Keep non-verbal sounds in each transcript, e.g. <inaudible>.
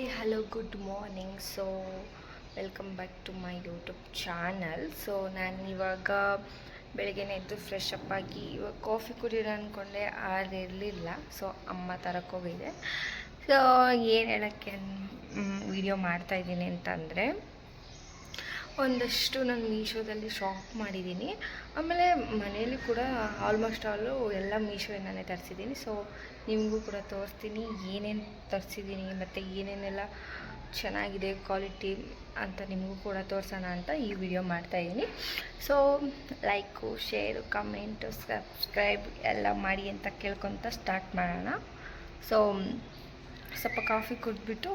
Hi hello good morning so welcome back to my YouTube channel so ನಾನು ಇವಾಗ ಬೆಳಗ್ಗೆ ಎದ್ದು ಫ್ರೆಶ್ ಅಪ್ ಆಗಿ ಇವಾಗ ಕಾಫಿ ಕುಡಿಯೋಣ ಅಂದ್ಕೊಂಡೆ ಇರಲಿಲ್ಲ. ಸೊ ಅಮ್ಮ ತರಕ್ಕೆ ಹೋಗಿದೆ. ಸೊ ಏನು ಹೇಳೋಕ್ಕೆ ವಿಡಿಯೋ ಮಾಡ್ತಾಯಿದ್ದೀನಿ ಅಂತಂದರೆ ಒಂದಷ್ಟು ನಾನು ಮೀಶೋದಲ್ಲಿ ಶಾಪ್ ಮಾಡಿದ್ದೀನಿ ಆಮೇಲೆ ಮನೆಯಲ್ಲಿ ಕೂಡ ಆಲ್ಮೋಸ್ಟ್ ಆಲು ಎಲ್ಲ ಮೀಶೋಯಿಂದನೇ ತರಿಸಿದ್ದೀನಿ ಸೊ ನಿಮಗೂ ಕೂಡ ತೋರಿಸ್ತೀನಿ ಏನೇನು ತರಿಸಿದ್ದೀನಿ ಮತ್ತು ಏನೇನೆಲ್ಲ ಚೆನ್ನಾಗಿದೆ ಕ್ವಾಲಿಟಿ ಅಂತ ನಿಮಗೂ ಕೂಡ ತೋರಿಸೋಣ ಅಂತ ಈ ವಿಡಿಯೋ ಮಾಡ್ತಾಯಿದ್ದೀನಿ so like share comment subscribe ಎಲ್ಲ ಮಾಡಿ ಅಂತ ಕೇಳ್ಕೊತ ಸ್ಟಾರ್ಟ್ ಮಾಡೋಣ. ಸೊ ಸ್ವಲ್ಪ ಕಾಫಿ ಕುಡಿದ್ಬಿಟ್ಟು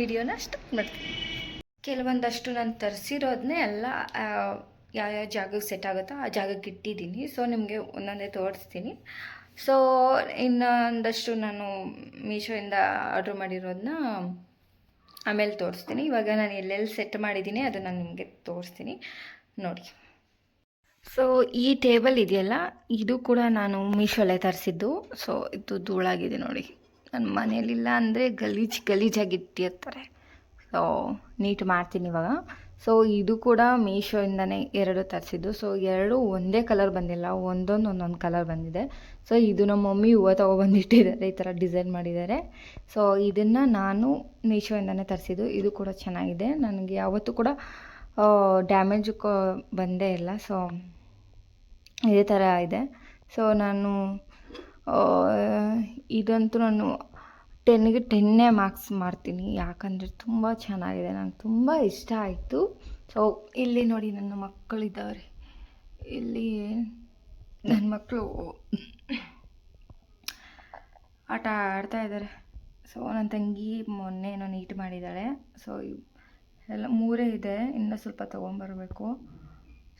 ವಿಡಿಯೋನ ಸ್ಟಾರ್ಟ್ ಮಾಡ್ತೀನಿ. ಕೆಲವೊಂದಷ್ಟು ನಾನು ತರಿಸಿರೋದನ್ನೇ ಎಲ್ಲ ಯಾವ್ಯಾವ ಜಾಗಕ್ಕೆ ಸೆಟ್ ಆಗುತ್ತೋ ಆ ಜಾಗಕ್ಕೆ ಇಟ್ಟಿದ್ದೀನಿ. ಸೊ ನಿಮಗೆ ಒಂದೊಂದೇ ತೋರಿಸ್ತೀನಿ. ಸೊ ಇನ್ನೊಂದಷ್ಟು ನಾನು ಮೀಶೋಯಿಂದ ಆರ್ಡ್ರ್ ಮಾಡಿರೋದನ್ನ ಆಮೇಲೆ ತೋರಿಸ್ತೀನಿ. ಇವಾಗ ನಾನು ಎಲ್ಲೆಲ್ಲಿ ಸೆಟ್ ಮಾಡಿದ್ದೀನಿ ಅದು ನಾನು ನಿಮಗೆ ತೋರಿಸ್ತೀನಿ. ನೋಡಿ. ಸೊ ಈ ಟೇಬಲ್ ಇದೆಯಲ್ಲ? ಇದು ಕೂಡ ನಾನು ಮೀಶೋಲ್ಲೇ ತರಿಸಿದ್ದು. ಸೊ ಇದು ಧೂಳಾಗಿದೆ ನೋಡಿ. ನನ್ನ ಮನೇಲಿಲ್ಲ ಅಂದರೆ ಗಲೀಜು ಗಲೀಜಾಗಿ ಇಟ್ಟಿರ್ತಾರೆ. ನೀಟ್ ಮಾಡ್ತೀನಿ ಇವಾಗ. ಸೊ ಇದು ಕೂಡ ಮೀಶೋಯಿಂದನೇ ಎರಡು ತರಿಸಿದ್ದು. ಸೊ ಎರಡು ಒಂದೇ ಕಲರ್ ಬಂದಿಲ್ಲ. ಒಂದೊಂದು ಒಂದೊಂದು ಕಲರ್ ಬಂದಿದೆ. ಸೊ ಇದು ನಮ್ಮ ಮಮ್ಮಿ ಹೂವು ತೊಗೊಬಂದಿಟ್ಟಿದ್ದಾರೆ. ಈ ಥರ ಡಿಸೈನ್ ಮಾಡಿದ್ದಾರೆ. ಸೊ ಇದನ್ನು ನಾನು ಮೀಶೋಯಿಂದನೇ ತರಿಸಿದ್ದು. ಇದು ಕೂಡ ಚೆನ್ನಾಗಿದೆ. ನನಗೆ ಯಾವತ್ತೂ ಕೂಡ ಡ್ಯಾಮೇಜ್ ಬಂದೇ ಇಲ್ಲ. ಸೊ ಇದೇ ಥರ ಇದೆ. ಸೊ ನಾನು ಇದಂತೂ ನಾನು ಟೆನ್ನಿಗೆ ಟೆನ್ನೇ ಮಾರ್ಕ್ಸ್ ಮಾಡ್ತೀನಿ ಯಾಕಂದರೆ ತುಂಬ ಚೆನ್ನಾಗಿದೆ. ನಂಗೆ ತುಂಬ ಇಷ್ಟ ಆಯಿತು. ಸೊ ಇಲ್ಲಿ ನೋಡಿ ನನ್ನ ಮಕ್ಕಳಿದ್ದಾರೆ. ಇಲ್ಲಿ ನನ್ನ ಮಕ್ಕಳು ಆಟ ಆಡ್ತಾ ಇದ್ದಾರೆ. ಸೊ ನನ್ನ ತಂಗಿ ಮೊನ್ನೆ ಏನೋ ನೀಟ್ ಮಾಡಿದ್ದಾಳೆ. ಸೊ ಎಲ್ಲ ಮೂರೇ ಇದೆ. ಇನ್ನೂ ಸ್ವಲ್ಪ ತೊಗೊಂಬರ್ಬೇಕು.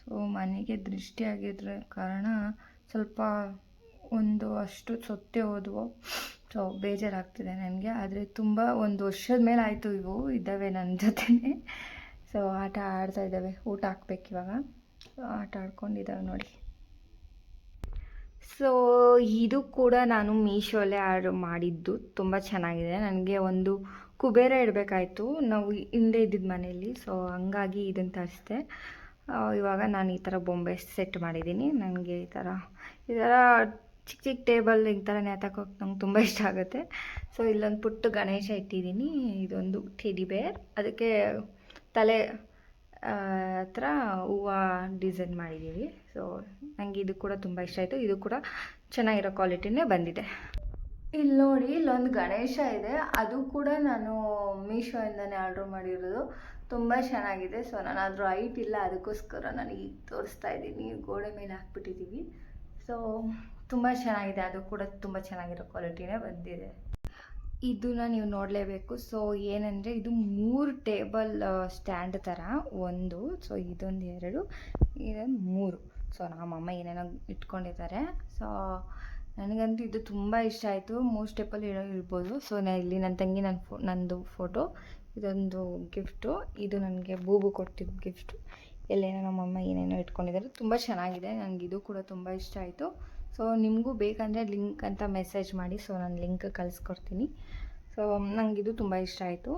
ಸೊ ಮನೆಗೆ ದೃಷ್ಟಿ ಆಗಿದ್ರೆ ಕಾರಣ ಸ್ವಲ್ಪ ಒಂದು ಅಷ್ಟು ಸೊತ್ತೆ ಹೋದ್ವು ಸೊ ಬೇಜಾರಾಗ್ತಿದೆ ನನಗೆ. ಆದರೆ ತುಂಬ ಒಂದು ವರ್ಷದ ಮೇಲೆ ಆಯಿತು ಇವು, ಇದ್ದಾವೆ ನನ್ನ ಜೊತೆನೇ. ಸೊ ಆಟ ಆಡ್ತಾ ಇದ್ದಾವೆ. ಊಟ ಹಾಕ್ಬೇಕು ಇವಾಗ. ಆಟ ಆಡ್ಕೊಂಡಿದ್ದಾವೆ ನೋಡಿ. ಸೊ ಇದು ಕೂಡ ನಾನು ಮೀಶೋಲ್ಲೇ ಆರ್ಡ್ರ್ ಮಾಡಿದ್ದು. ತುಂಬ ಚೆನ್ನಾಗಿದೆ. ನನಗೆ ಒಂದು ಕುಬೇರ ಇಡಬೇಕಾಯ್ತು. ನಾವು ಹಿಂದೆ ಇದ್ದಿದ್ದು ಮನೆಯಲ್ಲಿ. ಸೊ ಹಂಗಾಗಿ ಇದನ್ನು ತರಿಸಿದೆ. ಇವಾಗ ನಾನು ಈ ಥರ ಬೊಂಬೆ ಸೆಟ್ ಮಾಡಿದ್ದೀನಿ. ನನಗೆ ಈ ಥರ ಈ ಥರ ಚಿಕ್ಕ ಚಿಕ್ಕ ಟೇಬಲ್ ಈ ಥರ ನೇತಾಕೋಕೆ ನಂಗೆ ತುಂಬ <laughs> ಇಷ್ಟ ಆಗುತ್ತೆ. ಸೊ ಇಲ್ಲೊಂದು ಪುಟ್ಟ ಗಣೇಶ ಇಟ್ಟಿದ್ದೀನಿ ಇದೊಂದು ಟೆಡಿ ಬೇರ್ ಅದಕ್ಕೆ ತಲೆ ಹತ್ರ ಹೂವು ಡಿಸೈನ್ ಮಾಡಿದ್ದೀವಿ ಸೊ ನನಗೆ ಇದು ಕೂಡ ತುಂಬ ಇಷ್ಟ ಆಯಿತು. ಇದು ಕೂಡ ಚೆನ್ನಾಗಿರೋ ಕ್ವಾಲಿಟಿನೇ ಬಂದಿದೆ. ಇಲ್ಲಿ ನೋಡಿ, ಇಲ್ಲೊಂದು ಗಣೇಶ ಇದೆ. ಅದು ಕೂಡ ನಾನು ಮೀಶೋಯಿಂದನೇ ಆರ್ಡ್ರ್ ಮಾಡಿರೋದು. ತುಂಬ ಚೆನ್ನಾಗಿದೆ. ಸೊ ನಾನು ಅದ್ರ ಹೈಟ್ ಇಲ್ಲ. ಅದಕ್ಕೋಸ್ಕರ ನಾನು ಈಗ ತೋರಿಸ್ತಾ ಇದ್ದೀನಿ. ಗೋಡೆ ಮೇಲೆ ಹಾಕ್ಬಿಟ್ಟಿದ್ದೀವಿ ಸೊ ತುಂಬ ಚೆನ್ನಾಗಿದೆ, ಅದು ಕೂಡ ತುಂಬ ಚೆನ್ನಾಗಿರೋ ಕ್ವಾಲಿಟಿನೇ ಬಂದಿದೆ. ಇದನ್ನ ನೀವು ನೋಡಲೇಬೇಕು. ಸೊ ಏನಂದರೆ ಇದು ಮೂರು ಟೇಬಲ್ ಸ್ಟ್ಯಾಂಡ್ ಥರ ಒಂದು ಸೊ ಇದೊಂದು ಎರಡು, ಇದೊಂದು ಮೂರು. ಸೊ ನಮ್ಮಮ್ಮ ಏನೇನೋ ಇಟ್ಕೊಂಡಿದ್ದಾರೆ. ಸೊ ನನಗಂತೂ ಇದು ತುಂಬ ಇಷ್ಟ ಆಯಿತು. ಮೂರು ಸ್ಟೆಪ್ಪಲ್ಲಿ ಇಡೋ ಇರ್ಬೋದು. ಸೊ ನಾ ಇಲ್ಲಿ ನನ್ನ ತಂಗಿ ನನ್ನ ಫೋ, ನಂದು ಫೋಟೋ, ಇದೊಂದು ಗಿಫ್ಟು. ಇದು ನನಗೆ ಬೂಬು ಕೊಟ್ಟಿದ್ದು ಗಿಫ್ಟು. ಎಲ್ಲೇನೋ ನಮ್ಮಮ್ಮ ಏನೇನೋ ಇಟ್ಕೊಂಡಿದ್ದಾರೆ. ತುಂಬ ಚೆನ್ನಾಗಿದೆ. ನನಗಿದು ಕೂಡ ತುಂಬ ಇಷ್ಟ ಆಯಿತು. ಸೊ ನಿಮಗೂ ಬೇಕಂದರೆ ಲಿಂಕ್ ಅಂತ ಮೆಸೇಜ್ ಮಾಡಿ. ಸೊ ನಾನು ಲಿಂಕ್ ಕಳಿಸ್ಕೊಡ್ತೀನಿ. ಸೊ ಇದು ತುಂಬ ಇಷ್ಟ ಆಯಿತು.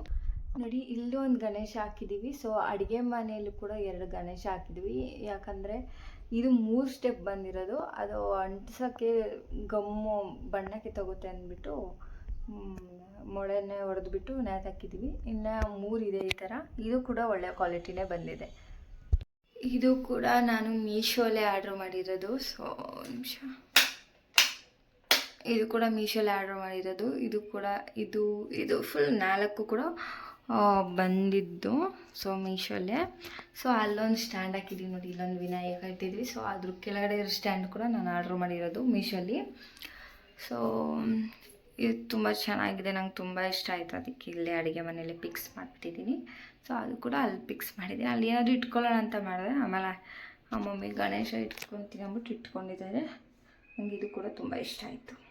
ನೋಡಿ ಇಲ್ಲೂ ಒಂದು ಗಣೇಶ ಹಾಕಿದ್ದೀವಿ ಸೊ ಅಡುಗೆ ಮನೆಯಲ್ಲೂ ಕೂಡ ಎರಡು ಗಣೇಶ ಹಾಕಿದ್ವಿ. ಯಾಕಂದರೆ ಇದು ಮೂರು ಸ್ಟೆಪ್ ಬಂದಿರೋದು. ಅದು ಅಂಟಿಸೋಕ್ಕೆ ಗಮ್ಮು, ಬಣ್ಣಕ್ಕೆ ತಗುತ್ತೆ ಅಂದ್ಬಿಟ್ಟು ಮೊಳೆನೇ ಹೊಡೆದ್ಬಿಟ್ಟು ನೇತಾಕಿದ್ದೀವಿ ಇನ್ನು ಮೂರು ಇದೆ ಈ ಥರ ಇದು ಕೂಡ ಒಳ್ಳೆಯ ಕ್ವಾಲಿಟಿನೇ ಬಂದಿದೆ. ಇದು ಕೂಡ ನಾನು ಮೀಶೋಲೇ ಆರ್ಡ್ರ್ ಮಾಡಿರೋದು. ಸೊ ನಿಮಿಷ. ಇದು ಕೂಡ ಮೀಶೋಲೇ ಆರ್ಡ್ರ್ ಮಾಡಿರೋದು. ಇದು ಕೂಡ, ಇದು ಇದು ಫುಲ್ ನಾಲ್ಕು ಕೂಡ ಬಂದಿದ್ದು. ಸೊ ಮೀಶೋಲೆ. ಸೊ ಅಲ್ಲೊಂದು ಸ್ಟ್ಯಾಂಡ್ ಹಾಕಿದ್ದೀವಿ ನೋಡಿ, ಇಲ್ಲೊಂದು ವಿನಾಯಕ ಇಟ್ಟಿದ್ವಿ. ಸೊ ಅದ್ರ ಕೆಳಗಡೆ ಇರೋ ಸ್ಟ್ಯಾಂಡ್ ಕೂಡ ನಾನು ಆರ್ಡ್ರ್ ಮಾಡಿರೋದು ಮೀಶೋಲಿ. ಸೊ ಇದು ತುಂಬ ಚೆನ್ನಾಗಿದೆ. ನಂಗೆ ತುಂಬ ಇಷ್ಟ ಆಯಿತು. ಅದಕ್ಕೆ ಇಲ್ಲೇ ಅಡುಗೆ ಮನೇಲಿ ಪಿಕ್ಸ್ ಮಾಡಿಬಿಟ್ಟಿದ್ದೀನಿ. ಸೊ ಅದು ಕೂಡ ಅಲ್ಲಿ ಫಿಕ್ಸ್ ಮಾಡಿದ್ದೀನಿ. ಅಲ್ಲಿ ಏನಾದರೂ ಇಟ್ಕೊಳ್ಳೋಣ ಅಂತ ಮಾಡಿದೆ. ಆಮೇಲೆ ಮಮ್ಮಿ ಗಣೇಶ ಇಟ್ಕೊತೀನಿ ಅಂದ್ಬಿಟ್ಟು ಇಟ್ಕೊಂಡಿದ್ದಾರೆ. ನನಗೆ ಇದು ಕೂಡ ತುಂಬ ಇಷ್ಟ ಆಯಿತು.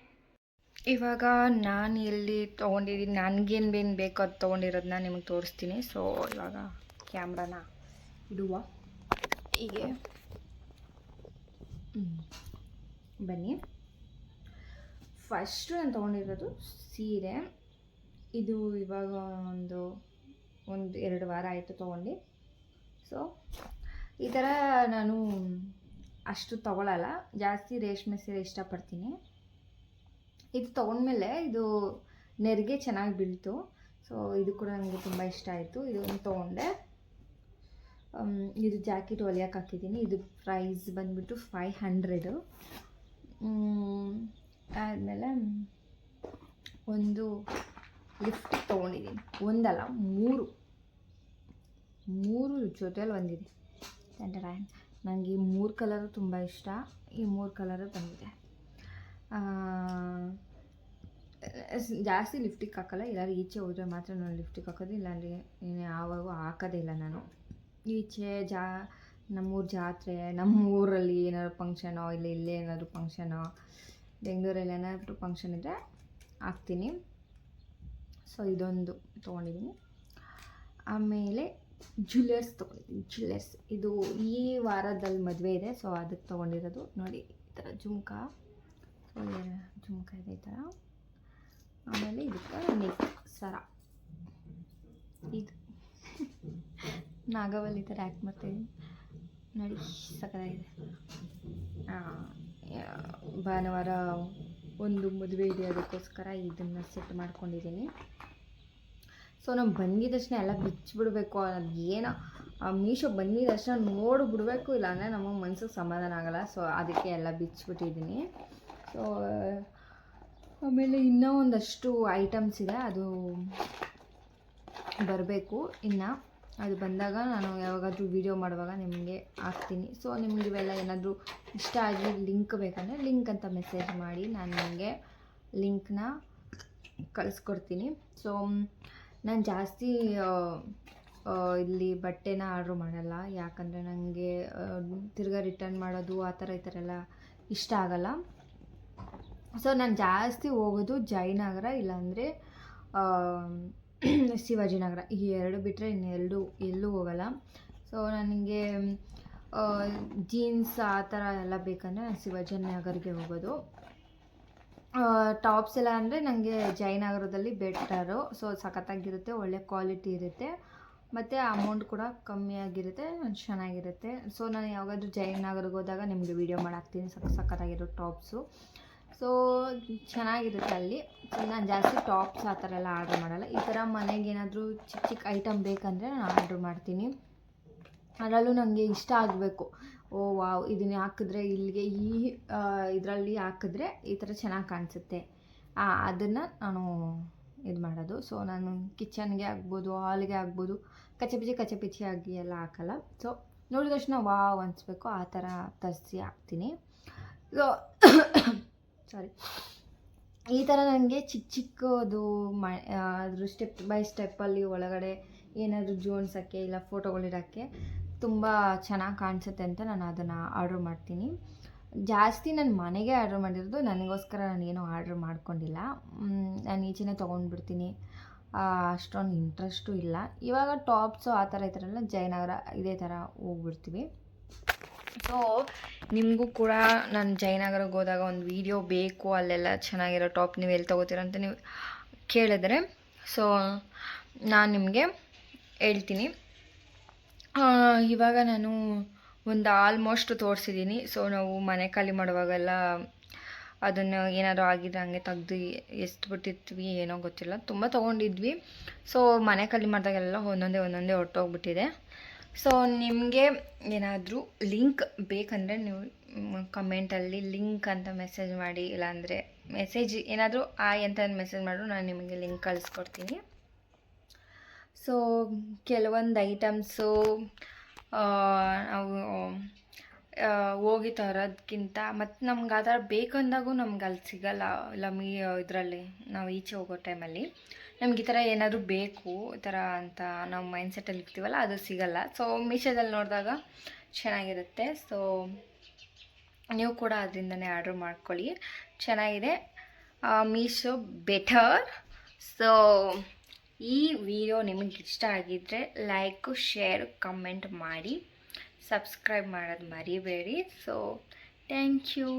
ಇವಾಗ ನಾನು ಎಲ್ಲಿ ತೊಗೊಂಡಿದ್ದೀನಿ, ನನಗೇನು ಬೇನು ಬೇಕೋ ಅದು ತೊಗೊಂಡಿರೋದನ್ನ ನಿಮಗೆ ತೋರಿಸ್ತೀನಿ. ಸೊ ಇವಾಗ ಕ್ಯಾಮ್ರಾನ ಇಡುವ. ಹೀಗೆ. ಬನ್ನಿ. ಫಸ್ಟು ನಾನು ತೊಗೊಂಡಿರೋದು ಸೀರೆ. ಇದು ಇವಾಗ ಒಂದು ಒಂದು ಎರಡು ವಾರ ಆಯಿತು ತೊಗೊಂಡು. ಸೊ ಈ ಥರ ನಾನು ಅಷ್ಟು ತೊಗೊಳಲ್ಲ. ಜಾಸ್ತಿ ರೇಷ್ಮೆ ಸೀರೆ ಇಷ್ಟಪಡ್ತೀನಿ. ಇದು ತೊಗೊಂಡ್ಮೇಲೆ ಇದು ನೆರಿಗೆ ಚೆನ್ನಾಗಿ ಬೀಳ್ತು. ಸೊ ಇದು ಕೂಡ ನನಗೆ ತುಂಬ ಇಷ್ಟ ಆಯಿತು. ಇದನ್ನು ತೊಗೊಂಡೆ. ಇದು ಜಾಕೆಟ್ ಹೊಲಿಯಕ್ಕೆ ಹಾಕಿದ್ದೀನಿ. ಇದು ಪ್ರೈಸ್ ಬಂದುಬಿಟ್ಟು ಫೈವ್ ಹಂಡ್ರೆಡು. ಆದಮೇಲೆ ಒಂದು ಲಿಫ್ಟ್ ತೊಗೊಂಡಿದ್ದೀನಿ ಒಂದಲ್ಲ, ಮೂರು. ಮೂರು ಜೊತೆಯಲ್ಲಿ ಬಂದಿದೆ. ಟೆಂಟರಾಯನ್ ನನಗೆ ಈ ಮೂರು ಕಲರು ತುಂಬ ಇಷ್ಟ. ಈ ಮೂರು ಕಲರು ಬಂದಿದೆ. ಜಾಸ್ತಿ ಲಿಫ್ಟಿಗೆ ಹಾಕಲ್ಲ. ಎಲ್ಲರೂ ಈಚೆ ಹೋದರೆ ಮಾತ್ರ ನಾನು ಲಿಫ್ಟಿಗೆ ಹಾಕೋದು. ಇಲ್ಲಾಂದರೆ ಇನ್ನು ಯಾವಾಗ ಹಾಕೋದೇ ಇಲ್ಲ ನಾನು. ಈಚೆ ಜಾ, ನಮ್ಮೂರು ಜಾತ್ರೆ ನಮ್ಮ ಊರಲ್ಲಿ ಏನಾದ್ರು ಫಂಕ್ಷನೋ ಇಲ್ಲ ಇಲ್ಲೇ ಏನಾದರೂ ಫಂಕ್ಷನೋ ಬೆಂಗಳೂರಲ್ಲಿ ಏನಾದರೂ ಫಂಕ್ಷನ್ ಇದ್ದರೆ ಹಾಕ್ತೀನಿ. ಸೊ ಇದೊಂದು ತೊಗೊಂಡಿದ್ದೀನಿ. ಆಮೇಲೆ ಜ್ಯುವೆಲರ್ಸ್ ತೊಗೊಂಡಿದ್ದೀನಿ. ಜ್ಯುವೆಲರ್ಸ್ ಇದು ಈ ವಾರದಲ್ಲಿ ಮದುವೆ ಇದೆ. ಸೊ ಅದಕ್ಕೆ ತೊಗೊಂಡಿರೋದು. ನೋಡಿ, ಈ ಥರ ಜುಮ್ಕ. ಸೊ ಜುಮ್ಕ ಇದೆ, ಈ ಥರ. ಆಮೇಲೆ ಇದಕ್ಕೆ ನೆಕ್ ಸರ. ಇದು. <laughs> ನಾಗವಲ್ಲಿ ಈ ಥರ ಆ್ಯಕ್ಟ್ ಮಾಡ್ತಾಯಿದ್ದೀನಿ ನೋಡಿ ಸಕ್ಕದಾಗಿದೆ ಭಾನುವಾರ ಒಂದು ಮದುವೆ ಇದೆ, ಅದಕ್ಕೋಸ್ಕರ ಇದನ್ನು ಸೆಟ್ ಮಾಡ್ಕೊಂಡಿದ್ದೀನಿ. ಸೊ ನಾವು ಬಂದಿದ ತಕ್ಷಣ ಎಲ್ಲ ಬಿಚ್ಚಿಬಿಡ್ಬೇಕು. ಅದು ಏನೋ, ಆ ಮೀಶೋ ಬಂದಿದ ತಕ್ಷಣ ನೋಡಿಬಿಡ್ಬೇಕು. ಇಲ್ಲಾಂದರೆ ನಮಗೆ ಮನ್ಸಿಗೆ ಸಮಾಧಾನ ಆಗಲ್ಲ. ಸೊ ಅದಕ್ಕೆ ಎಲ್ಲ ಬಿಚ್ಚಿಬಿಟ್ಟಿದ್ದೀನಿ. ಸೊ ಆಮೇಲೆ ಇನ್ನೂ ಒಂದಷ್ಟು ಐಟಮ್ಸ್ ಇದೆ. ಅದು ಬರಬೇಕು. ಇನ್ನು ಅದು ಬಂದಾಗ ನಾನು ಯಾವಾಗಾದರೂ ವೀಡಿಯೋ ಮಾಡುವಾಗ ನಿಮಗೆ ಹಾಕ್ತೀನಿ. ಸೊ ನಿಮ್ಗೆ ಇವೆಲ್ಲ ಏನಾದರೂ ಇಷ್ಟ ಆಗಿ ಲಿಂಕ್ ಬೇಕಂದರೆ ಲಿಂಕ್ ಅಂತ ಮೆಸೇಜ್ ಮಾಡಿ. ನಾನು ನಿಮಗೆ ಲಿಂಕ್ನ ಕಳಿಸ್ಕೊಡ್ತೀನಿ. ಸೊ ನಾನು ಜಾಸ್ತಿ ಇಲ್ಲಿ ಬಟ್ಟೆನ ಆರ್ಡ್ರ್ ಮಾಡಲ್ಲ. ಯಾಕಂದರೆ ನನಗೆ ತಿರ್ಗಾ ರಿಟರ್ನ್ ಮಾಡೋದು ಆ ಥರ ಈ ಥರ ಎಲ್ಲ ಇಷ್ಟ ಆಗಲ್ಲ. ಸೊ ನಾನು ಜಾಸ್ತಿ ಹೋಗೋದು ಜಯನಗರ ಇಲ್ಲಾಂದರೆ <clears throat> ಶಿವಾಜಿನಗರ. ಈ ಎರಡು ಬಿಟ್ಟರೆ ಇನ್ನೆರಡು ಎಲ್ಲೂ ಹೋಗಲ್ಲ. ಸೊ ನನಗೆ ಜೀನ್ಸ್ ಆ ಥರ ಎಲ್ಲ ಬೇಕಂದರೆ ನಾನು ಶಿವಾಜಿನಗರ್ಗೆ ಹೋಗೋದು. ಟಾಪ್ಸ್ ಎಲ್ಲ ಅಂದರೆ ನನಗೆ ಜಯನಗರದಲ್ಲಿ ಬೆಟರು ಸೊ ಸಖತ್ತಾಗಿರುತ್ತೆ, ಒಳ್ಳೆ ಕ್ವಾಲಿಟಿ ಇರುತ್ತೆ. ಮತ್ತು ಅಮೌಂಟ್ ಕೂಡ ಕಮ್ಮಿ ಆಗಿರುತ್ತೆ, ಚೆನ್ನಾಗಿರುತ್ತೆ. ಸೊ ನಾನು ಯಾವಾಗಾದ್ರೂ ಜಯನಗರ್ಗೆ ಹೋದಾಗ ನಿಮಗೆ ವೀಡಿಯೋ ಮಾಡಾಕ್ತೀನಿ. ಸಖ, ಸಖತ್ತಾಗಿರೋ ಟಾಪ್ಸು ಸೊ ಚೆನ್ನಾಗಿರುತ್ತೆ ಅಲ್ಲಿ. ನಾನು ಜಾಸ್ತಿ ಟಾಪ್ಸ್ ಆ ಥರ ಎಲ್ಲ ಆರ್ಡ್ರ್ ಮಾಡಲ್ಲ. ಈ ಥರ ಮನೆಗೆ ಏನಾದರೂ ಚಿಕ್ಕ ಚಿಕ್ಕ ಐಟಮ್ ಬೇಕಂದರೆ ನಾನು ಆರ್ಡ್ರ್ ಮಾಡ್ತೀನಿ. ಅದರಲ್ಲೂ ನನಗೆ ಇಷ್ಟ ಆಗಬೇಕು. ಓ, ವಾವ್, ಇದನ್ನ ಹಾಕಿದ್ರೆ ಇಲ್ಲಿಗೆ ಈ ಇದರಲ್ಲಿ ಹಾಕಿದ್ರೆ ಈ ಥರ ಚೆನ್ನಾಗಿ ಕಾಣಿಸುತ್ತೆ. ಅದನ್ನು ನಾನು ಇದು ಮಾಡೋದು. ಸೊ ನಾನು ಕಿಚನ್ಗೆ ಆಗ್ಬೋದು ಹಾಲ್ಗೆ ಆಗ್ಬೋದು ಕಚಪಿಚಿ ಕಚಪಿಚಿ ಆಗಿ ಎಲ್ಲ ಹಾಕಲ್ಲ. ಸೊ ನೋಡಿದ ತಕ್ಷಣ ವಾವ್ ಅನಿಸ್ಬೇಕು. ಆ ಥರ ತರಿಸಿ ಹಾಕ್ತೀನಿ. ಸೊ ಸಾರಿ ಈ ಥರ ನನಗೆ ಚಿಕ್ಕ ಚಿಕ್ಕದು ಮ ಅದ್ರ ಸ್ಟೆಪ್ ಬೈ ಸ್ಟೆಪ್ಪಲ್ಲಿ ಒಳಗಡೆ ಏನಾದರೂ ಜೋಡಿಸೋಕ್ಕೆ ಇಲ್ಲ ಫೋಟೋಗಳಿಡೋಕ್ಕೆ ತುಂಬ ಚೆನ್ನಾಗಿ ಕಾಣಿಸುತ್ತೆ ಅಂತ ನಾನು ಅದನ್ನು ಆರ್ಡ್ರ್ ಮಾಡ್ತೀನಿ. ಜಾಸ್ತಿ ನಾನು ಮನೆಗೆ ಆರ್ಡ್ರ್ ಮಾಡಿರೋದು ನನಗೋಸ್ಕರ ನಾನು ಏನೂ ಆರ್ಡ್ರ್ ಮಾಡ್ಕೊಂಡಿಲ್ಲ. ನಾನು ಈಚೆನೇ ತೊಗೊಂಡ್ಬಿಡ್ತೀನಿ. ಅಷ್ಟೊಂದು ಇಂಟ್ರೆಸ್ಟು ಇಲ್ಲ. ಇವಾಗ ಟಾಪ್ಸು ಆ ಥರ ಈ ಥರ ಎಲ್ಲ ಜಯನಗರ ಇದೇ ಥರ ಹೋಗ್ಬಿಡ್ತೀವಿ. ಸೊ ನಿಮಗೂ ಕೂಡ ನಾನು ಜಯನಗರಕ್ಕೆ ಹೋದಾಗ ಒಂದು ವೀಡಿಯೋ ಬೇಕು, ಅಲ್ಲೆಲ್ಲ ಚೆನ್ನಾಗಿರೋ ಟಾಪ್ ನೀವು ಎಲ್ಲಿ ತೊಗೋತೀರ ಅಂತ ನೀವು ಕೇಳಿದ್ರೆ. ಸೊ ನಾನು ನಿಮಗೆ ಹೇಳ್ತೀನಿ. ಇವಾಗ ನಾನು ಒಂದು ಆಲ್ಮೋಸ್ಟ್ ತೋರಿಸಿದ್ದೀನಿ ಸೊ ನಾವು ಮನೆ ಖಾಲಿ ಮಾಡುವಾಗೆಲ್ಲ ಅದನ್ನು ಏನಾದ್ರು ಆಗಿದೆ ಹಂಗೆ ತೆಗ್ದು ಎಷ್ಟು ಬಿಟ್ಟಿರ್ತೀವಿ ಏನೋ ಗೊತ್ತಿಲ್ಲ. ತುಂಬ ತೊಗೊಂಡಿದ್ವಿ. ಸೊ ಮನೆ ಖಾಲಿ ಮಾಡಿದಾಗೆಲ್ಲ ಒಂದೊಂದೇ ಒಂದೊಂದೇ ಹೊರ್ಟೋಗ್ಬಿಟ್ಟಿದೆ. ಸೊ ನಿಮಗೆ ಏನಾದರೂ ಲಿಂಕ್ ಬೇಕಂದರೆ ನೀವು ಕಮೆಂಟಲ್ಲಿ ಲಿಂಕ್ ಅಂತ ಮೆಸೇಜ್ ಮಾಡಿ, ಇಲ್ಲಾಂದರೆ ಮೆಸೇಜ್ ಏನಾದರೂ ಆಯ್ ಅಂತ ಮೆಸೇಜ್ ಮಾಡು ನಾನು ನಿಮಗೆ ಲಿಂಕ್ ಕಳಿಸ್ಕೊಡ್ತೀನಿ. ಸೊ ಕೆಲವೊಂದು ಐಟಮ್ಸು ನಾವು ಹೋಗಿ ತರೋದಕ್ಕಿಂತ ಮತ್ತು ನಮ್ಗೆ ಆ ಥರ ಬೇಕಂದಾಗೂ ನಮ್ಗೆ ಅಲ್ಲಿ ಸಿಗಲ್ಲ. ಇಲ್ಲ, ಮೀ, ಇದರಲ್ಲಿ ನಾವು ಈಚೆ ಹೋಗೋ ಟೈಮಲ್ಲಿ. ನಮ್ಗೆ ಈ ಥರ ಏನಾದರೂ ಬೇಕು, ಈ ಥರ ಅಂತ ನಾವು ಮೈಂಡ್ಸೆಟ್ಟಲ್ಲಿ ಇರ್ತೀವಲ್ಲ, ಅದು ಸಿಗಲ್ಲ. ಸೊ ಮೀಶೋದಲ್ಲಿ ನೋಡಿದಾಗ ಚೆನ್ನಾಗಿರುತ್ತೆ. ಸೊ ನೀವು ಕೂಡ ಅದರಿಂದನೇ ಆರ್ಡ್ರ್ ಮಾಡ್ಕೊಳ್ಳಿ. ಚೆನ್ನಾಗಿದೆ. ಮೀಶೋ ಬೆಟರ್. ಸೊ ಈ ವಿಡಿಯೋ ನಿಮಗೆ ಇಷ್ಟ ಆಗಿದ್ದರೆ ಲೈಕು, ಶೇರ್, ಕಮೆಂಟ್ ಮಾಡಿ. ಸಬ್ಸ್ಕ್ರೈಬ್ ಮಾಡೋದು ಮರಿಬೇಡಿ. So thank you